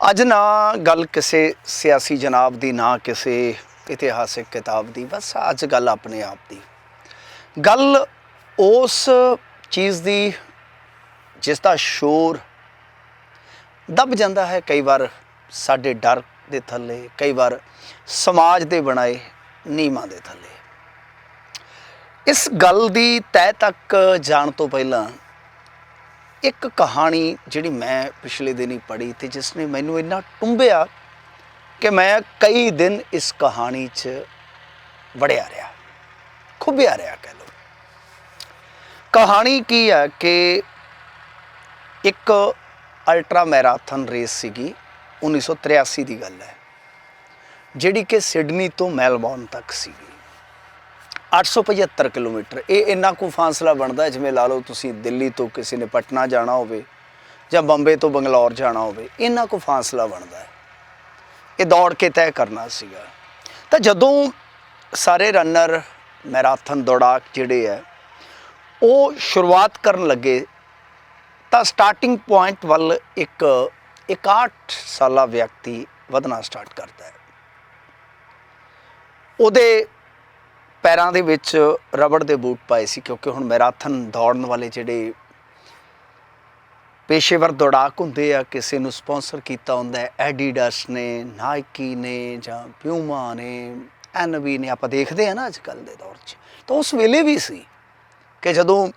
ਅੱਜ ਨਾ ਗੱਲ ਕਿਸੇ ਸਿਆਸੀ ਜਨਾਬ ਦੀ, ਨਾ ਕਿਸੇ ਇਤਿਹਾਸਿਕ ਕਿਤਾਬ ਦੀ, ਬਸ ਅੱਜ ਗੱਲ ਆਪਣੇ ਆਪ ਦੀ। ਗੱਲ ਉਸ ਚੀਜ਼ ਦੀ ਜਿਸ ਦਾ ਸ਼ੋਰ ਦਬ ਜਾਂਦਾ ਹੈ, ਕਈ ਵਾਰ ਸਾਡੇ ਡਰ ਦੇ ਥੱਲੇ, ਕਈ ਵਾਰ ਸਮਾਜ ਦੇ ਬਣਾਏ ਨਿਯਮਾਂ ਦੇ ਥੱਲੇ। ਇਸ ਗੱਲ ਦੀ ਤਹਿ ਤੱਕ ਜਾਣ ਤੋਂ ਪਹਿਲਾਂ ਇੱਕ ਕਹਾਣੀ ਜਿਹੜੀ ਮੈਂ ਪਿਛਲੇ ਦਿਨੀ ਪੜ੍ਹੀ ਤੇ ਜਿਸ ਨੇ ਮੈਨੂੰ ਇੰਨਾ ਟੁੰਬਿਆ ਕਿ ਮੈਂ ਕਈ ਦਿਨ ਇਸ ਕਹਾਣੀ 'ਚ ਵੜਿਆ ਰਿਹਾ ਖੁੱਬਿਆ ਰਿਹਾ ਕਹਿ ਲਓ। ਕਹਾਣੀ ਕੀ ਹੈ ਕਿ ਇੱਕ ਅਲਟਰਾ ਮੈਰਾਥਨ ਰੇਸ ਸੀਗੀ 1983 ਦੀ ਗੱਲ ਹੈ, ਜਿਹੜੀ ਕਿ ਸਿਡਨੀ ਤੋਂ ਮੈਲਬੌਰਨ ਤੱਕ ਸੀਗੀ। 875 ਕਿਲੋਮੀਟਰ। ਇਹ ਇੰਨਾ ਕੁ ਫਾਸਲਾ ਬਣਦਾ ਜਿਵੇਂ ਲਾ ਲਓ ਤੁਸੀਂ ਦਿੱਲੀ ਤੋਂ ਕਿਸੇ ਨੇ ਪਟਨਾ ਜਾਣਾ ਹੋਵੇ ਜਾਂ ਬੰਬੇ ਤੋਂ ਬੰਗਲੌਰ ਜਾਣਾ ਹੋਵੇ। ਇੰਨਾ ਕੁ ਫਾਸਲਾ ਬਣਦਾ ਹੈ। ਇਹ ਦੌੜ ਕੇ ਤੈਅ ਕਰਨਾ ਸੀਗਾ। ਤਾਂ ਜਦੋਂ ਸਾਰੇ ਰਨਰ ਮੈਰਾਥਨ ਦੌੜਾਕ ਜਿਹੜੇ ਹੈ, ਉਹ ਸ਼ੁਰੂਆਤ ਕਰਨ ਲੱਗੇ, ਤਾਂ ਸਟਾਰਟਿੰਗ ਪੁਆਇੰਟ ਵੱਲ ਇੱਕ 61 ਸਾਲਾ ਵਿਅਕਤੀ ਵਧਣਾ ਸਟਾਰਟ ਕਰਦਾ ਹੈ। ਉਹਦੇ ਪੈਰਾਂ ਦੇ ਵਿੱਚ ਰਬੜ ਦੇ ਬੂਟ ਪਾਏ ਸੀ ਕਿਉਂਕਿ ਹੁਣ ਮੈਰਾਥਨ ਦੌੜਨ ਵਾਲੇ ਜਿਹੜੇ ਪੇਸ਼ੇਵਰ ਦੌੜਾਕ ਹੁੰਦੇ ਆ, ਕਿਸੇ ਨੂੰ ਸਪਾਂਸਰ ਕੀਤਾ ਹੁੰਦਾ ਹੈ, ਐਡੀਡਾਸ ਨੇ ਨਾਈਕੀ ਨੇ ਜਾਂ ਪਿਊਮਾ ਨੇ, ਐਨਬੀ ਨੇ, ਆਪਾਂ ਦੇਖਦੇ ਆ ਨਾ ਅੱਜ ਕੱਲ ਦੇ ਦੌਰ 'ਚ। ਤਾਂ ਉਸ ਵੇਲੇ ਵੀ ਸੀ ਕਿ ਜਦੋਂ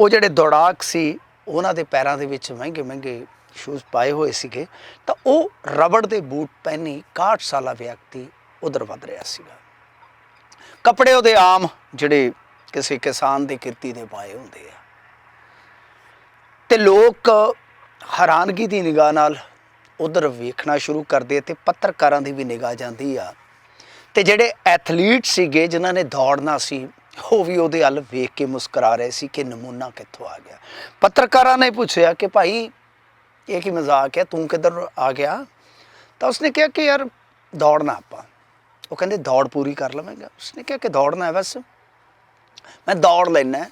ਉਹ ਜਿਹੜੇ ਦੌੜਾਕ ਸੀ, ਉਹਨਾਂ ਦੇ ਪੈਰਾਂ ਦੇ ਵਿੱਚ ਮਹਿੰਗੇ ਮਹਿੰਗੇ ਸ਼ੂਜ਼ ਪਾਏ ਹੋਏ ਸੀਗੇ, ਤਾਂ ਉਹ ਰਬੜ ਦੇ ਬੂਟ ਪਹਿਨੀ 61 ਸਾਲਾ ਵਿਅਕਤੀ ਉਧਰ ਵਧ ਰਿਹਾ ਸੀਗਾ। ਕੱਪੜੇ ਉਹਦੇ ਆਮ ਜਿਹੜੇ ਕਿਸੇ ਕਿਸਾਨ ਦੀ ਕਿਰਤੀ ਦੇ ਪਾਏ ਹੁੰਦੇ ਆ। ਤੇ ਲੋਕ ਹੈਰਾਨਗੀ ਦੀ ਨਿਗਾਹ ਨਾਲ ਉਧਰ ਵੇਖਣਾ ਸ਼ੁਰੂ ਕਰਦੇ ਤੇ ਪੱਤਰਕਾਰਾਂ ਦੀ ਵੀ ਨਿਗਾਹ ਜਾਂਦੀ ਆ। ਤੇ ਜਿਹੜੇ ਐਥਲੀਟ ਸੀਗੇ ਜਿਨ੍ਹਾਂ ਨੇ ਦੌੜਨਾ ਸੀ, ਉਹ ਵੀ ਉਹਦੇ ਵੱਲ ਵੇਖ ਕੇ ਮੁਸਕਰਾ ਰਹੇ ਸੀ ਕਿ ਨਮੂਨਾ ਕਿੱਥੋਂ ਆ ਗਿਆ। ਪੱਤਰਕਾਰਾਂ ਨੇ ਪੁੱਛਿਆ ਕਿ ਭਾਈ, ਇਹ ਕੀ ਮਜ਼ਾਕ ਹੈ? ਤੂੰ ਕਿੱਧਰ ਆ ਗਿਆ? ਤਾਂ ਉਸਨੇ ਕਿਹਾ ਕਿ ਯਾਰ ਦੌੜਨਾ ਆਪਾਂ। ਉਹ ਕਹਿੰਦੇ ਦੌੜ ਪੂਰੀ ਕਰ ਲਵਾਂਗਾ ਉਸਨੇ ਕਿਹਾ ਕਿ ਦੌੜਨਾ ਹੈ ਬਸ। ਮੈਂ ਦੌੜ ਲੈਣਾ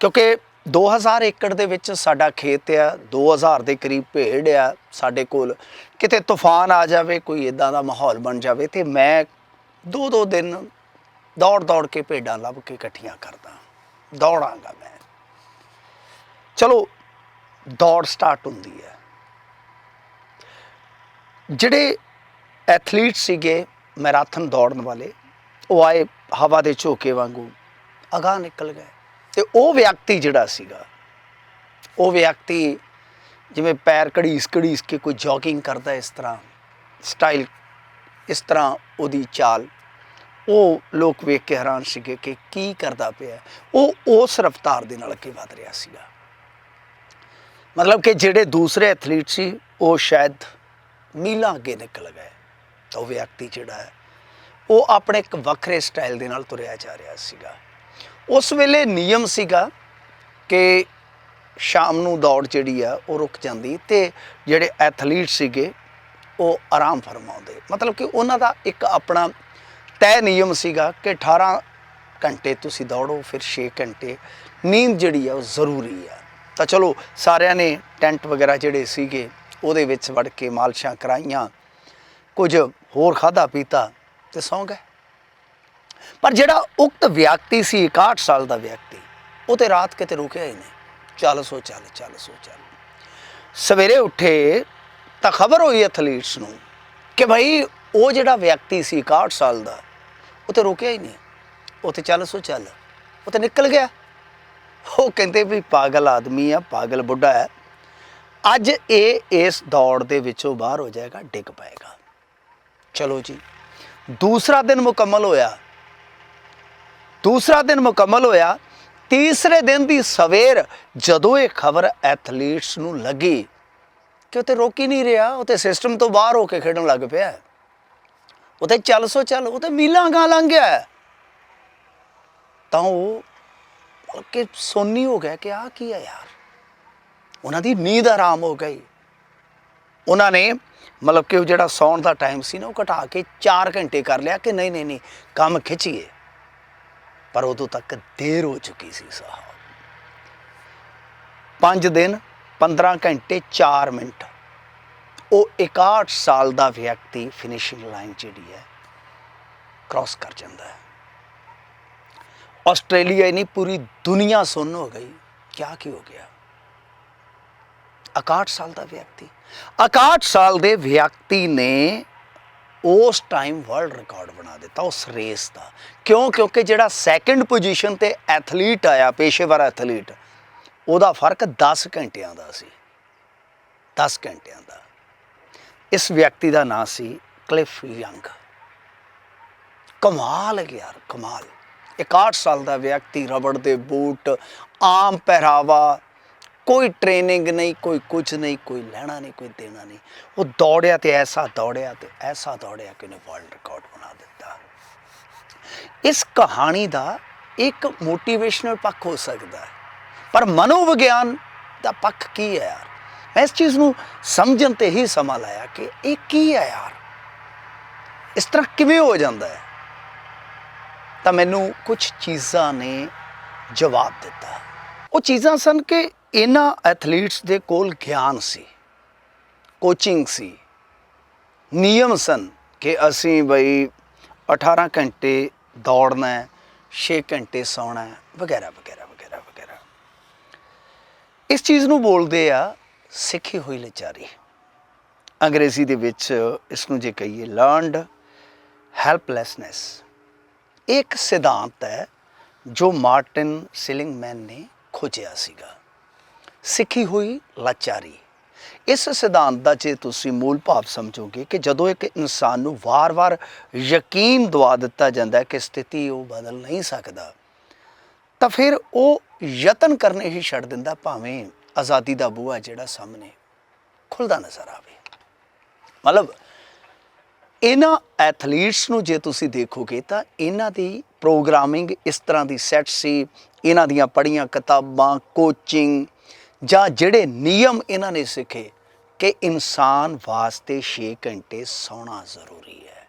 ਕਿਉਂਕਿ 2000 ਏਕੜ ਦੇ ਵਿੱਚ ਸਾਡਾ ਖੇਤ ਆ 2000 ਦੇ ਕਰੀਬ ਭੇਡ ਆ ਸਾਡੇ ਕੋਲ। ਕਿਤੇ ਤੂਫਾਨ ਆ ਜਾਵੇ, ਕੋਈ ਇਦਾਂ ਦਾ ਮਾਹੌਲ ਬਣ ਜਾਵੇ ਤੇ ਮੈਂ ਦੋ ਦੋ ਦਿਨ ਦੌੜ ਦੌੜ ਕੇ ਭੇਡਾਂ ਲੱਭ ਕੇ ਇਕੱਠੀਆਂ ਕਰਦਾ ਦੌੜਾਂਗਾ ਮੈਂ। ਚਲੋ, ਦੌੜ ਸਟਾਰਟ ਹੁੰਦੀ ਹੈ। ਜਿਹੜੇ ਐਥਲੀਟ ਸੀਗੇ ਮੈਰਾਥਨ ਦੌੜਨ ਵਾਲੇ, ਉਹ ਆਏ ਹਵਾ ਦੇ ਝੋਕੇ ਵਾਂਗੂ, ਅਗਾਹ ਨਿਕਲ ਗਏ। ਤੇ ਉਹ ਵਿਅਕਤੀ ਜਿਹੜਾ ਸੀਗਾ, ਉਹ ਵਿਅਕਤੀ ਜਿਵੇਂ ਪੈਰ ਘੜੀਸ ਘੜੀਸ ਕੇ ਕੋਈ ਜੋਗਿੰਗ ਕਰਦਾ ਇਸ ਤਰ੍ਹਾਂ ਸਟਾਈਲ ਇਸ ਤਰ੍ਹਾਂ ਉਹਦੀ ਚਾਲ, ਉਹ ਲੋਕ ਵੇਖ ਕੇ ਹੈਰਾਨ ਸੀਗੇ ਕਿ ਕੀ ਕਰਦਾ ਪਿਆ। ਉਹ ਉਸ ਰਫ਼ਤਾਰ ਦੇ ਨਾਲ ਅੱਗੇ ਵਧ ਰਿਹਾ ਸੀਗਾ। ਮਤਲਬ ਕਿ ਜਿਹੜੇ ਦੂਸਰੇ ਐਥਲੀਟ ਸੀ, ਉਹ ਸ਼ਾਇਦ ਮੀਲਾਂ ਅੱਗੇ ਨਿਕਲ ਗਏ। ਉਹ ਵਿਅਕਤੀ ਜਿਹੜਾ ਹੈ, ਉਹ ਆਪਣੇ ਇੱਕ ਵੱਖਰੇ ਸਟਾਈਲ ਦੇ ਨਾਲ ਤੁਰਿਆ ਜਾ ਰਿਹਾ ਸੀਗਾ। ਉਸ ਵੇਲੇ ਨਿਯਮ ਸੀਗਾ ਕਿ ਸ਼ਾਮ ਨੂੰ ਦੌੜ ਜਿਹੜੀ ਆ, ਉਹ ਰੁਕ ਜਾਂਦੀ ਤੇ ਜਿਹੜੇ ਐਥਲੀਟ ਸੀਗੇ, ਉਹ ਆਰਾਮ ਫਰਮਾਉਂਦੇ। ਮਤਲਬ ਕਿ ਉਹਨਾਂ ਦਾ ਇੱਕ ਆਪਣਾ ਤੈਅ ਨਿਯਮ ਸੀਗਾ ਕਿ 18 ਘੰਟੇ ਤੁਸੀਂ ਦੌੜੋ, ਫਿਰ 6 ਘੰਟੇ। ਨੀਂਦ ਜਿਹੜੀ ਆ, ਉਹ ਜ਼ਰੂਰੀ ਆ। ਤਾਂ ਚਲੋ, ਸਾਰਿਆਂ ਨੇ ਟੈਂਟ ਵਗੈਰਾ ਜਿਹੜੇ ਸੀਗੇ, ਉਹਦੇ ਵਿੱਚ ਵੜ ਕੇ ਮਾਲਸ਼ਾਂ ਕਰਾਈਆਂ। ਕੁਝ ਹੋਰ ਖਾਦਾ ਪੀਤਾ ਤੇ ਸੌਂ ਗਏ। ਪਰ ਜਿਹੜਾ ਉਕਤ ਵਿਅਕਤੀ ਸੀ 61 ਸਾਲ ਦਾ ਵਿਅਕਤੀ, ਉਹ ਤੇ ਰਾਤ ਕਿਤੇ ਰੁਕਿਆ ਹੀ ਨਹੀਂ। ਚੱਲ ਸੋ ਚੱਲ ਚੱਲ ਸੋ ਚੱਲ। ਸਵੇਰੇ ਉੱਠੇ ਤਾਂ ਖਬਰ ਹੋਈ ਐਥਲੀਟਸ ਨੂੰ ਕਿ ਭਾਈ ਉਹ ਜਿਹੜਾ ਵਿਅਕਤੀ ਸੀ 61 ਸਾਲ ਦਾ, ਉਹ ਤੇ ਰੁਕਿਆ ਹੀ ਨਹੀਂ। ਉਹ ਤੇ ਚੱਲ ਸੋ ਚੱਲ, ਉਹ ਤੇ ਨਿਕਲ ਗਿਆ। ਉਹ ਕਹਿੰਦੇ ਵੀ ਪਾਗਲ ਆਦਮੀ ਆ, ਪਾਗਲ ਬੁੱਢਾ ਹੈ। ਅੱਜ ਇਹ ਇਸ ਦੌੜ ਦੇ ਵਿੱਚੋਂ ਬਾਹਰ ਹੋ ਜਾਏਗਾ, ਡਿੱਗ ਪਏਗਾ। ਚਲੋ ਜੀ। ਦੂਸਰਾ ਦਿਨ ਮੁਕੰਮਲ ਹੋਇਆ। ਦੂਸਰਾ ਦਿਨ ਮੁਕੰਮਲ ਹੋਇਆ। ਤੀਸਰੇ ਦਿਨ ਦੀ ਸਵੇਰ ਜਦੋਂ ਇਹ ਖਬਰ ਐਥਲੀਟਸ ਨੂੰ ਲੱਗੀ ਕਿ ਉਹ ਤੇ ਰੋਕ ਹੀ ਨਹੀਂ ਰਿਹਾ ਉਹ ਤੇ ਸਿਸਟਮ ਤੋਂ ਬਾਹਰ ਹੋ ਕੇ ਖੇਡਣ ਲੱਗ ਪਿਆ। ਉਹ ਤੇ ਚੱਲ ਸੋ ਚੱਲ ਉਹ ਤੇ ਮੀਲਾਂ ਗਾਂ ਲੰਘ ਗਿਆ। ਤਾਂ ਉਹ ਮਤਲਬ ਕਿ ਸੋਨੀ ਹੋ ਗਿਆ ਕਿ ਆ ਕੀ ਹੈ ਯਾਰ? ਉਹਨਾਂ ਦੀ ਨੀਂਦ ਆਰਾਮ ਹੋ ਗਈ। ਉਹਨਾਂ ਨੇ ਮਤਲਬ ਕਿ ਉਹ ਜਿਹੜਾ ਸੌਣ ਦਾ ਟਾਈਮ ਸੀ ਨਾ, ਉਹ ਘਟਾ ਕੇ 4 ਘੰਟੇ ਕਰ ਲਿਆ ਕਿ ਨਹੀਂ ਨਹੀਂ ਨਹੀਂ, ਕੰਮ ਖਿੱਚੀਏ। ਪਰ ਉਦੋਂ ਤੱਕ ਦੇਰ ਹੋ ਚੁੱਕੀ ਸੀ ਸਾਹਿਬ। 5 ਦਿਨ 15 ਘੰਟੇ 4 ਮਿੰਟ। ਉਹ 61 ਸਾਲ ਦਾ ਵਿਅਕਤੀ ਫਿਨਿਸ਼ਿੰਗ ਲਾਈਨ ਜਿਹੜੀ ਹੈ ਕ੍ਰਾਸ ਕਰ ਜਾਂਦਾ ਹੈ। ਆਸਟ੍ਰੇਲੀਆ ਹੀ ਨਹੀਂ ਪੂਰੀ ਦੁਨੀਆ ਸੁਣ ਹੋ ਗਈ, ਕਿਆ ਕੀ ਹੋ ਗਿਆ? 61 ਸਾਲ ਦਾ ਵਿਅਕਤੀ। 61 ਸਾਲ ਦੇ ਵਿਅਕਤੀ ਨੇ ਉਸ ਟਾਈਮ ਵਰਲਡ ਰਿਕਾਰਡ ਬਣਾ ਦਿੱਤਾ, ਉਸ ਰੇਸ ਦਾ। ਕਿਉਂ? ਕਿਉਂਕਿ ਜਿਹੜਾ ਸੈਕੰਡ ਪੋਜੀਸ਼ਨ ਤੇ ਐਥਲੀਟ ਆਇਆ, ਪੇਸ਼ੇਵਰ ਐਥਲੀਟ ਉਹਦਾ ਫ਼ਰਕ 10 ਘੰਟਿਆਂ ਦਾ ਸੀ। 10 ਘੰਟਿਆਂ ਦਾ। ਇਸ ਵਿਅਕਤੀ ਦਾ ਨਾਂ ਸੀ ਕਲਿਫ ਯੰਗ। ਕਮਾਲ ਹੈ ਯਾਰ, ਕਮਾਲ। 61 ਸਾਲ ਦਾ ਵਿਅਕਤੀ ਰਬੜ ਦੇ ਬੂਟ, ਆਮ ਪਹਿਰਾਵਾ ਕੋਈ ਟ੍ਰੇਨਿੰਗ ਨਹੀਂ, ਕੋਈ ਕੁਝ ਨਹੀਂ, ਕੋਈ ਲੈਣਾ ਨਹੀਂ, ਕੋਈ ਦੇਣਾ ਨਹੀਂ। ਉਹ ਦੌੜਿਆ ਤੇ ਐਸਾ ਦੌੜਿਆ ਤੇ ਐਸਾ ਦੌੜਿਆ ਕਿ ਉਹਨੇ ਵਰਲਡ ਰਿਕਾਰਡ ਬਣਾ ਦਿੱਤਾ। ਇਸ ਕਹਾਣੀ ਦਾ ਇੱਕ ਮੋਟੀਵੇਸ਼ਨਲ ਪੱਖ ਹੋ ਸਕਦਾ ਹੈ। ਪਰ ਮਨੋਵਿਗਿਆਨ ਦਾ ਪੱਖ ਕੀ ਹੈ ਯਾਰ? ਮੈਂ ਇਸ ਚੀਜ਼ ਨੂੰ ਸਮਝਣ ਤੇ ਹੀ ਸਮਾਂ ਲਾਇਆ ਕਿ ਇਹ ਕੀ ਹੈ ਯਾਰ? ਇਸ ਤਰ੍ਹਾਂ ਕਿਵੇਂ ਹੋ ਜਾਂਦਾ ਹੈ? ਤਾਂ ਮੈਨੂੰ ਕੁਝ ਚੀਜ਼ਾਂ ਨੇ ਜਵਾਬ ਦਿੱਤਾ। ਉਹ ਚੀਜ਼ਾਂ ਸਨ ਕਿ ਇਹਨਾਂ ਐਥਲੀਟਸ ਦੇ ਕੋਲ ਗਿਆਨ ਸੀ ਕੋਚਿੰਗ ਸੀ। ਨਿਯਮ ਸਨ ਕਿ ਅਸੀਂ ਬਈ 18 ਘੰਟੇ ਦੌੜਨਾ ਹੈ 6 ਘੰਟੇ ਸੌਣਾ ਹੈ, ਵਗੈਰਾ ਵਗੈਰਾ ਵਗੈਰਾ ਵਗੈਰਾ। ਇਸ ਚੀਜ਼ ਨੂੰ ਬੋਲਦੇ ਆ ਸਿੱਖੀ ਹੋਈ ਲਚਾਰੀ। ਅੰਗਰੇਜ਼ੀ ਦੇ ਵਿੱਚ ਇਸ ਨੂੰ ਜੇ ਕਹੀਏ ਲਰਨਡ ਹੈਲਪਲੈਸਨੈਸ ਇੱਕ ਸਿਧਾਂਤ ਹੈ ਜੋ ਮਾਰਟਿਨ ਸਿਲਿੰਗਮੈਨ ਨੇ ਖੋਜਿਆ ਸੀਗਾ। ਸਿੱਖੀ ਹੋਈ ਲਾਚਾਰੀ। ਇਸ ਸਿਧਾਂਤ ਦਾ ਜੇ ਤੁਸੀਂ ਮੂਲ ਭਾਵ ਸਮਝੋਗੇ ਕਿ ਜਦੋਂ ਇੱਕ ਇਨਸਾਨ ਨੂੰ ਵਾਰ-ਵਾਰ ਯਕੀਨ ਦਵਾ ਦਿੱਤਾ ਜਾਂਦਾ ਹੈ ਕਿ ਸਥਿਤੀ ਉਹ ਬਦਲ ਨਹੀਂ ਸਕਦਾ, ਤਾਂ ਫਿਰ ਉਹ ਯਤਨ ਕਰਨੇ ਹੀ ਛੱਡ ਦਿੰਦਾ, ਭਾਵੇਂ ਆਜ਼ਾਦੀ ਦਾ ਬੂਹਾ ਜਿਹੜਾ ਸਾਹਮਣੇ ਖੁੱਲਦਾ ਨਜ਼ਰ ਆਵੇ। ਮਤਲਬ ਇਹਨਾਂ ਐਥਲੀਟਸ ਨੂੰ ਜੇ ਤੁਸੀਂ ਦੇਖੋਗੇ ਤਾਂ ਇਹਨਾਂ ਦੀ ਪ੍ਰੋਗਰਾਮਿੰਗ ਇਸ ਤਰ੍ਹਾਂ ਦੀ ਸੈੱਟ ਸੀ, ਇਹਨਾਂ ਦੀਆਂ ਪੜ੍ਹੀਆਂ ਕਿਤਾਬਾਂ, ਕੋਚਿੰਗ ਜਾਂ ਜਿਹੜੇ ਨਿਯਮ ਇਹਨਾਂ ਨੇ ਸਿੱਖੇ ਕਿ ਇਨਸਾਨ ਵਾਸਤੇ 6 ਘੰਟੇ ਸੌਣਾ ਜ਼ਰੂਰੀ ਹੈ।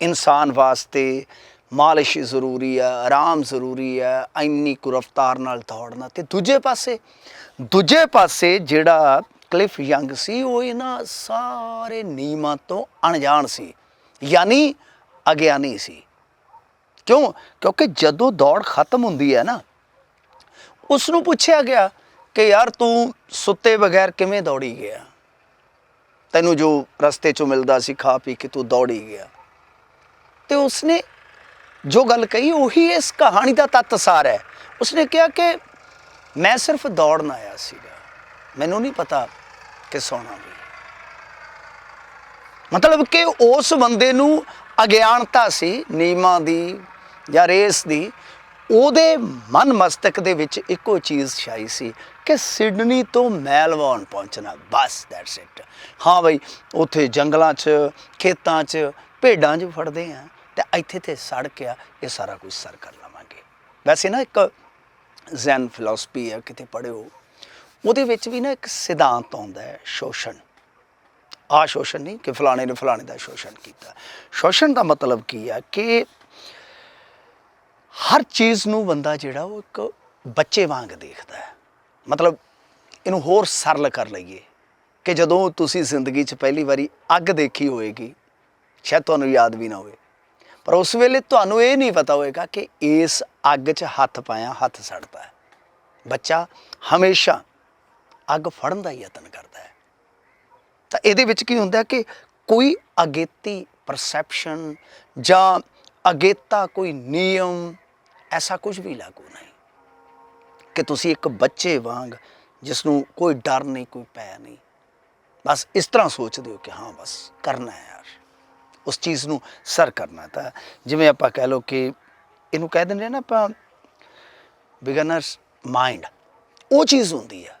ਇਨਸਾਨ ਵਾਸਤੇ ਮਾਲਿਸ਼ ਜ਼ਰੂਰੀ ਹੈ, ਆਰਾਮ ਜ਼ਰੂਰੀ ਹੈ, ਇੰਨੀ ਕੁ ਰਫ਼ਤਾਰ ਨਾਲ ਦੌੜਨਾ। ਤੇ ਦੂਜੇ ਪਾਸੇ ਦੂਜੇ ਪਾਸੇ ਜਿਹੜਾ ਕਲਿਫ ਯੰਗ ਸੀ, ਉਹ ਇਹਨਾਂ ਸਾਰੇ ਨਿਯਮਾਂ ਤੋਂ ਅਣਜਾਣ ਸੀ। ਯਾਨੀ ਅਗਿਆਨੀ ਸੀ। ਕਿਉਂ? ਕਿਉਂਕਿ ਜਦੋਂ ਦੌੜ ਖਤਮ ਹੁੰਦੀ ਹੈ ਨਾ ਉਸ ਨੂੰ ਪੁੱਛਿਆ ਗਿਆ ਕਿ ਯਾਰ ਤੂੰ ਸੁੱਤੇ ਬਗੈਰ ਕਿਵੇਂ ਦੌੜੀ ਗਿਆ? ਤੈਨੂੰ ਜੋ ਰਸਤੇ 'ਚੋਂ ਮਿਲਦਾ ਸੀ ਖਾ ਪੀ ਕੇ ਤੂੰ ਦੌੜੀ ਗਿਆ। ਤੇ ਉਸਨੇ ਜੋ ਗੱਲ ਕਹੀ ਉਹੀ ਇਸ ਕਹਾਣੀ ਦਾ ਤੱਤ ਸਾਰ ਹੈ। ਉਸਨੇ ਕਿਹਾ ਕਿ ਮੈਂ ਸਿਰਫ ਦੌੜਨ ਆਇਆ ਸੀਗਾ। ਮੈਨੂੰ ਨਹੀਂ ਪਤਾ ਕਿ ਸੌਣਾ ਵੀ। ਮਤਲਬ ਕਿ ਉਸ ਬੰਦੇ ਨੂੰ ਅਗਿਆਨਤਾ ਸੀ ਨੀਮਾਂ ਦੀ ਜਾਂ ਰੇਸ ਦੀ ਉਹਦੇ ਮਨ ਮਸਤਕ ਦੇ ਵਿੱਚ ਇੱਕੋ ਚੀਜ਼ ਛਾਈ ਸੀ ਕਿ ਸਿਡਨੀ ਤੋਂ ਮੈਲਬੌਰਨ ਪਹੁੰਚਣਾ। ਬਸ ਦੈਟਸ ਇਟ ਹਾਂ ਬਈ, ਉੱਥੇ ਜੰਗਲਾਂ 'ਚ, ਖੇਤਾਂ 'ਚ, ਭੇਡਾਂ 'ਚ ਫੜਦੇ ਆ ਤੇ ਇੱਥੇ ਤੇ ਸੜਕ ਆ, ਇਹ ਸਾਰਾ ਕੁਝ ਸਰ ਕਰ ਲਵਾਂਗੇ। ਵੈਸੇ ਨਾ ਇੱਕ ਜ਼ੈਨ ਫਿਲਾਸਫੀ ਆ, ਕਿਤੇ ਪੜ੍ਹਿਓ। ਉਹਦੇ ਵਿੱਚ ਵੀ ਨਾ ਇੱਕ ਸਿਧਾਂਤ ਆਉਂਦਾ ਹੈ, ਸ਼ੋਸ਼ਣ। ਆ ਸ਼ੋਸ਼ਣ ਨਹੀਂ ਕਿ ਫਲਾਣੇ ਨੇ ਫਲਾਣੇ ਦਾ ਸ਼ੋਸ਼ਣ ਕੀਤਾ। ਸ਼ੋਸ਼ਣ ਦਾ ਮਤਲਬ ਕੀ ਆ ਕਿ ਹਰ ਚੀਜ਼ ਨੂੰ ਬੰਦਾ ਜਿਹੜਾ ਉਹ ਇੱਕ ਬੱਚੇ ਵਾਂਗ ਦੇਖਦਾ ਹੈ। ਮਤਲਬ ਇਹਨੂੰ ਹੋਰ ਸਰਲ ਕਰ ਲਈਏ ਕਿ ਜਦੋਂ ਤੁਸੀਂ ਜ਼ਿੰਦਗੀ 'ਚ ਪਹਿਲੀ ਵਾਰੀ ਅੱਗ ਦੇਖੀ ਹੋਏਗੀ, ਸ਼ਾਇਦ ਤੁਹਾਨੂੰ ਯਾਦ ਵੀ ਨਾ ਹੋਵੇ। ਪਰ ਉਸ ਵੇਲੇ ਤੁਹਾਨੂੰ ਇਹ ਨਹੀਂ ਪਤਾ ਹੋਏਗਾ ਕਿ ਇਸ ਅੱਗ 'ਚ ਹੱਥ ਪਾਇਆ ਹੱਥ ਸੜਦਾ ਹੈ। ਬੱਚਾ ਹਮੇਸ਼ਾ ਅੱਗ ਫੜਨ ਦਾ ਯਤਨ ਕਰਦਾ ਹੈ। ਤਾਂ ਇਹਦੇ ਵਿੱਚ ਕੀ ਹੁੰਦਾ ਕਿ ਕੋਈ ਅਗੇਤੀ ਪਰਸੈਪਸ਼ਨ ਜਾਂ ਅਗੇਤਾ ਕੋਈ ਨਿਯਮ, ਐਸਾ ਕੁਝ ਵੀ ਲਾਗੂ ਨਹੀਂ ਕਿ ਤੁਸੀਂ ਇੱਕ ਬੱਚੇ ਵਾਂਗ ਜਿਸ ਨੂੰ ਕੋਈ ਡਰ ਨਹੀਂ, ਕੋਈ ਪੈ ਨਹੀਂ। ਬਸ ਇਸ ਤਰ੍ਹਾਂ ਸੋਚਦੇ ਹੋ ਕਿ ਹਾਂ, ਬਸ ਕਰਨਾ ਹੈ ਯਾਰ। ਉਸ ਚੀਜ਼ ਨੂੰ ਸਰ ਕਰਨਾ ਤਾਂ ਜਿਵੇਂ ਆਪਾਂ ਕਹਿ ਲਓ ਕਿ ਇਹਨੂੰ ਕਹਿ ਦਿੰਦੇ ਨਾ ਆਪਾਂ ਬਿਗਨਰਸ ਮਾਈਂਡ ਉਹ ਚੀਜ਼ ਹੁੰਦੀ ਆ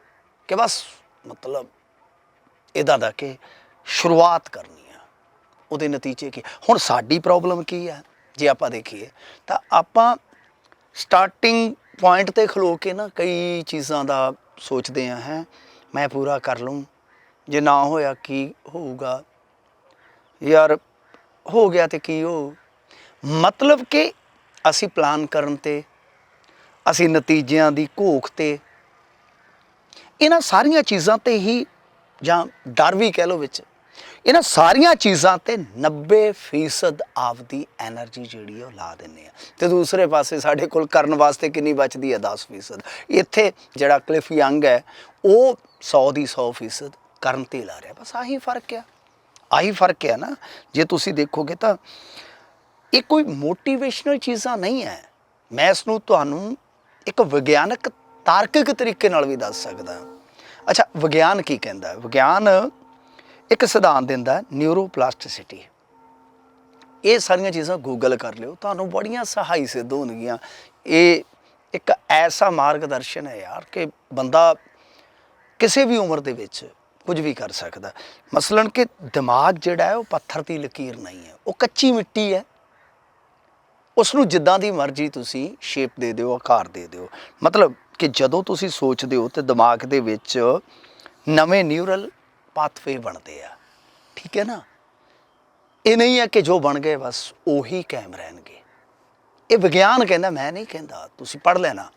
ਕਿ ਬਸ ਮਤਲਬ ਇਹਦਾ ਦਾ ਕਿ ਸ਼ੁਰੂਆਤ ਕਰਨੀ ਆ। ਉਹਦੇ ਨਤੀਜੇ ਕੀ? ਹੁਣ ਸਾਡੀ ਪ੍ਰੋਬਲਮ ਕੀ ਆ? ਜੇ ਆਪਾਂ ਦੇਖੀਏ, ਤਾਂ ਆਪਾਂ ਸਟਾਰਟਿੰਗ ਪੁਆਇੰਟ ਤੇ ਖਲੋ ਕੇ ਨਾ ਕਈ ਚੀਜ਼ਾਂ ਦਾ ਸੋਚਦੇ ਆ ਹੈ, ਮੈਂ ਪੂਰਾ ਕਰ ਲੂੰ ਜੇ ਨਾ ਹੋਇਆ ਕੀ ਹੋਊਗਾ? ਯਾਰ, ਹੋ ਗਿਆ ਤੇ ਕੀ ਹੋ ਮਤਲਬ ਕਿ ਅਸੀਂ ਪਲਾਨ ਕਰਨ ਤੇ, ਅਸੀਂ ਨਤੀਜਿਆਂ ਦੀ ਘੋਖ ਤੇ, ਇਹਨਾਂ ਸਾਰੀਆਂ ਚੀਜ਼ਾਂ ਤੇ ਹੀ ਜਾਂ ਡਰ ਵੀ ਕਹਿ ਲਓ ਵਿੱਚ ਇਹਨਾਂ ਸਾਰੀਆਂ ਚੀਜ਼ਾਂ ਤੇ 90% ਆਪਦੀ એનર્ਜੀ ਜਿਹੜੀ ਉਹ ਲਾ ਦਿੰਨੇ ਆ। ਤੇ ਦੂਸਰੇ ਪਾਸੇ ਸਾਡੇ ਕੋਲ ਕਰਨ ਵਾਸਤੇ ਕਿੰਨੀ ਬਚਦੀ ਹੈ 10% ਇੱਥੇ ਜਿਹੜਾ ਕਲਿਫ ਯੰਗ ਹੈ, ਉਹ 100 ਦੀ 100% ਕਰਨ ਤੇ ਲਾ ਰਿਹਾ। ਬਸ ਆਹੀ ਫ਼ਰਕ ਆ। ਆਹੀ ਫ਼ਰਕ ਆ ਨਾ। ਜੇ ਤੁਸੀਂ ਦੇਖੋਗੇ ਤਾਂ ਇਹ ਕੋਈ ਮੋਟੀਵੇਸ਼ਨਲ ਚੀਜ਼ਾਂ ਨਹੀਂ ਹੈ ਮੈਂ ਇਸ ਨੂੰ ਤੁਹਾਨੂੰ ਇੱਕ ਵਿਗਿਆਨਕ ਤਾਰਕਿਕ ਤਰੀਕੇ ਨਾਲ ਵੀ ਦੱਸ ਸਕਦਾ। ਅੱਛਾ, ਵਿਗਿਆਨ ਕੀ ਕਹਿੰਦਾ? ਵਿਗਿਆਨ ਇੱਕ ਸਿਧਾਂਤ ਦਿੰਦਾ ਹੈ ਨਿਊਰੋਪਲਾਸਟਿਸਿਟੀ ਇਹ ਸਾਰੀਆਂ ਚੀਜ਼ਾਂ ਗੂਗਲ ਕਰ ਲਿਓ, ਤੁਹਾਨੂੰ ਬੜੀਆਂ ਸਹਾਈ ਸਿੱਧ ਹੋਣਗੀਆਂ। ਇਹ ਇੱਕ ਐਸਾ ਮਾਰਗਦਰਸ਼ਨ ਹੈ ਯਾਰ ਕਿ ਬੰਦਾ ਕਿਸੇ ਵੀ ਉਮਰ ਦੇ ਵਿੱਚ ਕੁਝ ਵੀ ਕਰ ਸਕਦਾ ਮਸਲਨ ਕਿ ਦਿਮਾਗ ਜਿਹੜਾ ਹੈ, ਉਹ ਪੱਥਰ ਦੀ ਲਕੀਰ ਨਹੀਂ ਹੈ। ਉਹ ਕੱਚੀ ਮਿੱਟੀ ਹੈ। ਉਸ ਨੂੰ ਜਿੱਦਾਂ ਦੀ ਮਰਜ਼ੀ ਤੁਸੀਂ ਸ਼ੇਪ ਦੇ ਦਿਓ, ਆਕਾਰ ਦੇ ਦਿਓ। ਮਤਲਬ ਕਿ ਜਦੋਂ ਤੁਸੀਂ ਸੋਚਦੇ ਹੋ ਤੇ ਦਿਮਾਗ ਦੇ ਵਿੱਚ ਨਵੇਂ ਨਿਊਰਲ ਪਾਥਵੇ ਬਣਦੇ ਆ। ਠੀਕ ਹੈ ਨਾ? ਇਹ ਨਹੀਂ ਹੈ ਕਿ ਜੋ ਬਣ ਗਏ ਬਸ ਉਹੀ ਕਾਇਮ ਰਹਿਣਗੇ। ਇਹ ਵਿਗਿਆਨ ਕਹਿੰਦਾ, ਮੈਂ ਨਹੀਂ ਕਹਿੰਦਾ, ਤੁਸੀਂ ਪੜ੍ਹ ਲੈਣਾ।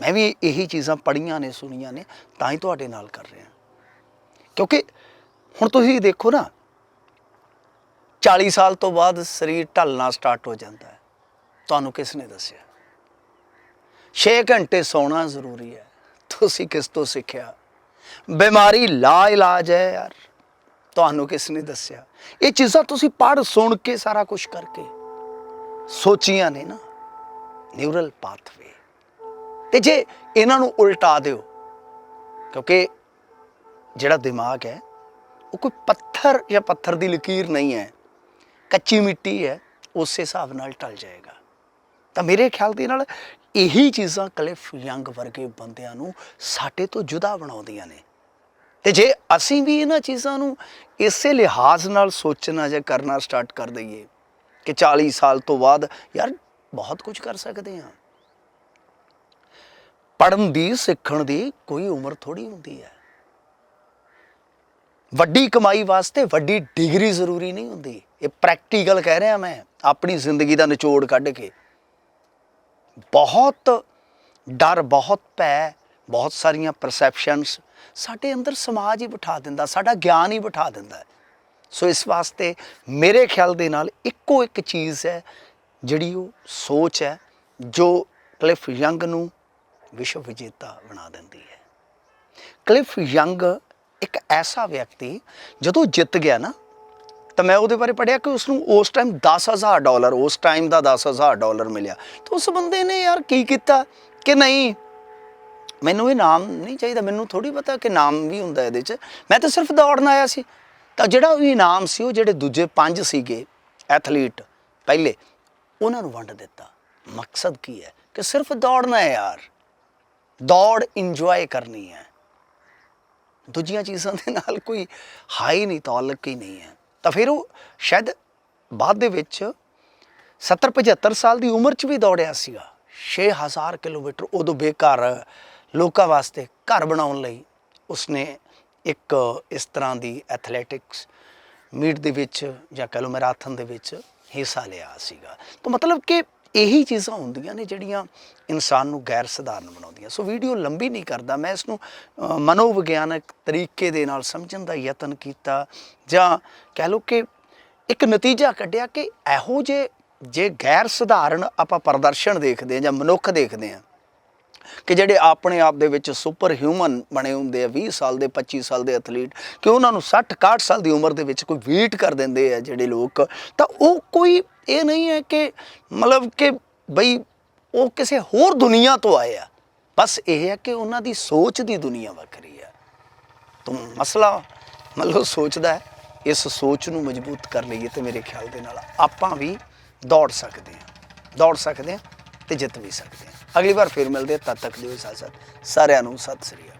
ਮੈਂ ਵੀ ਇਹੀ ਚੀਜ਼ਾਂ ਪੜ੍ਹੀਆਂ ਨੇ, ਸੁਣੀਆਂ ਨੇ, ਤਾਂ ਹੀ ਤੁਹਾਡੇ ਨਾਲ ਕਰ ਰਿਹਾ। ਕਿਉਂਕਿ ਹੁਣ ਤੁਸੀਂ ਦੇਖੋ ਨਾ 40 ਸਾਲ ਤੋਂ ਬਾਅਦ ਸਰੀਰ ਢਲਣਾ ਸਟਾਰਟ ਹੋ ਜਾਂਦਾ ਹੈ। ਤੁਹਾਨੂੰ ਕਿਸ ਨੇ ਦੱਸਿਆ? 6 ਘੰਟੇ ਸੌਣਾ ਜ਼ਰੂਰੀ ਹੈ। ਤੁਸੀਂ ਕਿਸ ਤੋਂ ਸਿੱਖਿਆ? ਬਿਮਾਰੀ ਲਾ ਇਲਾਜ ਹੈ ਯਾਰ। ਤੁਹਾਨੂੰ ਕਿਸ ਨੇ ਦੱਸਿਆ? ਇਹ ਚੀਜ਼ਾਂ ਤੁਸੀਂ ਪੜ੍ਹ, ਸੁਣ ਕੇ ਸਾਰਾ ਕੁਝ ਕਰਕੇ ਸੋਚੀਆਂ ਨੇ ਨਾ ਨਿਊਰਲ ਪਾਥਵੇ ਤੇ ਜੇ ਇਹਨਾਂ ਨੂੰ ਉਲਟਾ ਦਿਓ, ਕਿਉਂਕਿ ਜਿਹੜਾ ਦਿਮਾਗ ਹੈ, ਉਹ ਕੋਈ ਪੱਥਰ ਜਾਂ ਪੱਥਰ ਦੀ ਲਕੀਰ ਨਹੀਂ ਹੈ। ਕੱਚੀ ਮਿੱਟੀ ਹੈ, ਉਸੇ ਹਿਸਾਬ ਨਾਲ ਟਲ ਜਾਏਗਾ। ਤਾਂ ਮੇਰੇ ਖਿਆਲ ਦੇ ਨਾਲ ਇਹੀ ਚੀਜ਼ਾਂ ਕਲਿਫ ਯੰਗ ਵਰਗੇ ਬੰਦਿਆਂ ਨੂੰ ਸਾਡੇ ਤੋਂ ਜੁਦਾ ਬਣਾਉਂਦੀਆਂ ਨੇ। ਤੇ ਜੇ ਅਸੀਂ ਵੀ ਇਹਨਾਂ ਚੀਜ਼ਾਂ ਨੂੰ ਇਸੇ ਲਿਹਾਜ਼ ਨਾਲ ਸੋਚਣਾ ਜਾਂ ਕਰਨਾ ਸਟਾਰਟ ਕਰ ਦਈਏ ਕਿ 40 ਸਾਲ ਤੋਂ ਬਾਅਦ ਯਾਰ ਬਹੁਤ ਕੁਝ ਕਰ ਸਕਦੇ ਹਾਂ। ਪੜਨ ਦੀ, ਸਿੱਖਣ ਦੀ ਕੋਈ ਉਮਰ ਥੋੜੀ ਹੁੰਦੀ ਹੈ। ਵੱਡੀ ਕਮਾਈ ਵਾਸਤੇ ਵੱਡੀ ਡਿਗਰੀ ਜ਼ਰੂਰੀ ਨਹੀਂ ਹੁੰਦੀ। ਇਹ ਪ੍ਰੈਕਟੀਕਲ ਕਹਿ ਰਿਹਾ ਮੈਂ, ਆਪਣੀ ਜ਼ਿੰਦਗੀ ਦਾ ਨਿਚੋੜ ਕੱਢ ਕੇ। ਬਹੁਤ ਡਰ ਬਹੁਤ ਭੈ ਬਹੁਤ ਸਾਰੀਆਂ ਪਰਸੈਪਸ਼ਨਸ ਸਾਡੇ ਅੰਦਰ ਸਮਾਜ ਹੀ ਬਿਠਾ ਦਿੰਦਾ, ਸਾਡਾ ਗਿਆਨ ਹੀ ਬਿਠਾ ਦਿੰਦਾ ਸੋ ਇਸ ਵਾਸਤੇ ਮੇਰੇ ਖਿਆਲ ਦੇ ਨਾਲ ਇੱਕੋ ਇੱਕ ਚੀਜ਼ ਹੈ, ਜਿਹੜੀ ਉਹ ਸੋਚ ਹੈ, ਜੋ ਕਲਿਫ ਯੰਗ ਨੂੰ ਵਿਸ਼ਵ ਵਿਜੇਤਾ ਬਣਾ ਦਿੰਦੀ ਹੈ। ਕਲਿਫ ਯੰਗ ਇੱਕ ਐਸਾ ਵਿਅਕਤੀ, ਜਦੋਂ ਜਿੱਤ ਗਿਆ ਨਾ, ਤਾਂ ਮੈਂ ਉਹਦੇ ਬਾਰੇ ਪੜਿਆ ਕਿ ਉਸ ਨੂੰ ਉਸ ਟਾਈਮ 10000 ਡਾਲਰ, ਉਸ ਟਾਈਮ ਦਾ 10000 ਡਾਲਰ ਮਿਲਿਆ। ਤਾਂ ਉਸ ਬੰਦੇ ਨੇ ਯਾਰ ਕੀ ਕੀਤਾ? ਕਿ ਨਹੀਂ ਮੈਨੂੰ ਇਹ ਨਾਮ ਨਹੀਂ ਚਾਹੀਦਾ, ਮੈਨੂੰ ਥੋੜੀ ਪਤਾ ਕਿ ਨਾਮ ਵੀ ਹੁੰਦਾ ਇਹਦੇ 'ਚ। ਮੈਂ ਤਾਂ ਸਿਰਫ ਦੌੜਨ ਆਇਆ ਸੀ। ਤਾਂ ਜਿਹੜਾ ਵੀ ਇਨਾਮ ਸੀ, ਉਹ ਜਿਹੜੇ ਦੂਜੇ ਪੰਜ ਸੀਗੇ, ਐਥਲੀਟ ਪਹਿਲੇ, ਉਹਨਾਂ ਨੂੰ ਵੰਡ ਦਿੱਤਾ। ਮਕਸਦ ਕੀ ਹੈ? ਕਿ ਸਿਰਫ ਦੌੜਨਾ ਹੈ ਯਾਰ। ਦੌੜ ਇੰਜੋਏ ਕਰਨੀ ਹੈ। ਦੂਜੀਆਂ ਚੀਜ਼ਾਂ ਦੇ ਨਾਲ ਕੋਈ ਹਾਈ ਨਹੀਂ, ਤਾਲੁਕ ਹੀ ਨਹੀਂ ਹੈ। ਤਾਂ ਫਿਰ ਉਹ ਸ਼ਾਇਦ ਬਾਅਦ ਦੇ ਵਿੱਚ 70 75 ਸਾਲ ਦੀ ਉਮਰ 'ਚ ਵੀ ਦੌੜਿਆ ਸੀਗਾ। 6000 ਕਿਲੋਮੀਟਰ ਉਦੋਂ ਬੇਘਰ ਲੋਕਾਂ ਵਾਸਤੇ ਘਰ ਬਣਾਉਣ ਲਈ ਉਸਨੇ ਇੱਕ ਇਸ ਤਰ੍ਹਾਂ ਦੀ ਐਥਲੈਟਿਕਸ ਮੀਟ ਦੇ ਵਿੱਚ ਜਾਂ ਕਹ ਲਓ ਮੈਰਾਥਨ ਦੇ ਵਿੱਚ ਹਿੱਸਾ ਲਿਆ ਸੀਗਾ। ਤਾਂ ਮਤਲਬ ਕਿ ਇਹੀ ਚੀਜ਼ਾਂ ਹੁੰਦੀਆਂ ਨੇ ਜਿਹੜੀਆਂ ਇਨਸਾਨ ਨੂੰ ਗੈਰ ਸਧਾਰਨ ਬਣਾਉਂਦੀਆਂ। ਸੋ ਵੀਡੀਓ ਲੰਬੀ ਨਹੀਂ ਕਰਦਾ, ਮੈਂ ਇਸ ਨੂੰ ਮਨੋਵਿਗਿਆਨਕ ਤਰੀਕੇ ਦੇ ਨਾਲ ਸਮਝਣ ਦਾ ਯਤਨ ਕੀਤਾ ਜਾਂ ਕਹਿ ਲਓ ਕਿ ਇੱਕ ਨਤੀਜਾ ਕੱਢਿਆ ਕਿ ਇਹੋ ਜੇ ਜੇ ਗੈਰ ਸਧਾਰਨ ਆਪਾਂ ਪ੍ਰਦਰਸ਼ਨ ਦੇਖਦੇ ਹਾਂ ਜਾਂ ਮਨੁੱਖ ਦੇਖਦੇ ਹਾਂ ਕਿ ਜਿਹੜੇ ਆਪਣੇ ਆਪ ਦੇ ਵਿੱਚ ਸੁਪਰ ਹਿਊਮਨ ਬਣੇ ਹੁੰਦੇ ਆ 20 ਸਾਲ ਦੇ 25 ਸਾਲ ਦੇ ਐਥਲੀਟ ਕਿ ਉਹਨਾਂ ਨੂੰ 60 61 ਸਾਲ ਦੀ ਉਮਰ ਦੇ ਵਿੱਚ ਕੋਈ ਵੀਟ ਕਰ ਦਿੰਦੇ ਆ ਜਿਹੜੇ ਲੋਕ, ਤਾਂ ਉਹ ਕੋਈ ਇਹ ਨਹੀਂ ਹੈ ਕਿ ਮਤਲਬ ਕਿ ਬਈ ਉਹ ਕਿਸੇ ਹੋਰ ਦੁਨੀਆ ਤੋਂ ਆਏ ਆ। ਬਸ ਇਹ ਹੈ ਕਿ ਉਹਨਾਂ ਦੀ ਸੋਚ ਦੀ ਦੁਨੀਆ ਵੱਖਰੀ ਆ। ਤਾਂ ਮਸਲਾ ਮਤਲਬ ਸੋਚਦਾ ਹੈ, ਇਸ ਸੋਚ ਨੂੰ ਮਜ਼ਬੂਤ ਕਰ ਲਈਏ ਤੇ ਮੇਰੇ ਖਿਆਲ ਦੇ ਨਾਲ ਆਪਾਂ ਵੀ ਦੌੜ ਸਕਦੇ ਹਾਂ। ਦੌੜ ਸਕਦੇ ਹਾਂ ਤੇ ਜਿੱਤ ਵੀ ਸਕਦੇ ਹਾਂ। ਅਗਲੀ ਵਾਰ ਫਿਰ ਮਿਲਦੇ ਹਾਂ, ਤਦ ਤੱਕ ਦਿਓ ਇਜਾਜ਼ਤ। ਸਾਰਿਆਂ ਨੂੰ ਸਤਿ ਸ੍ਰੀ ਅਕਾਲ।